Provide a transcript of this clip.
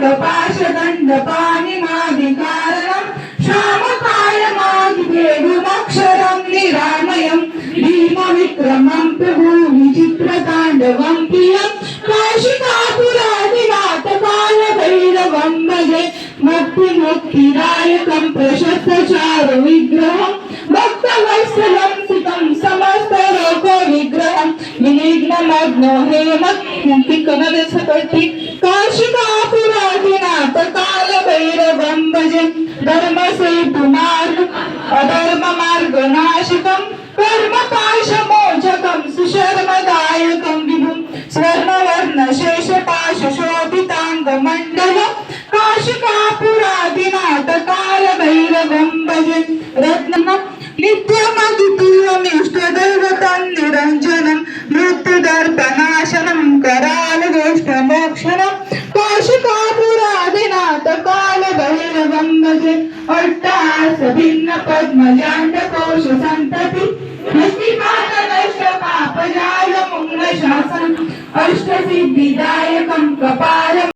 कपाशदण्डपाणिमादिकारणम् श्यामकायमादिदेवमक्षरम् निरामयम् भीमविक्रमम् प्रभु विचित्रताण्डवम् प्रियम् काशिकापुरादिनाथकालभैरवम् भजे मुक्तिमुक्तिदायकम् प्रशस्तचारु विग्रहम् भक्तवत्सलं सुतं समस्तलोको विग्रहम् विनिघ्नमग्नो हेमत् मुक्ति कनदसकटि काशिकापुरादिनाथ कालभैरवं भजे धर्मसेतुमार्ग अधर्ममार्गनाशकम् कर्मपाशमोचकं सुशर्मदायकं विभुं स्वर्णवर्णशेषपाशशोभिताङ्गमण्डलम् काशिकापुरादिनाथ कालभैरवं भजे। रत्नम् नित्यमद्वितीयमिष्टदैवतं निरञ्जनं अट्टास भिन्न पद्मजांड कोश संतति। पापजाल मुग्न शासन अष्ट सिद्धिदायकम कपाल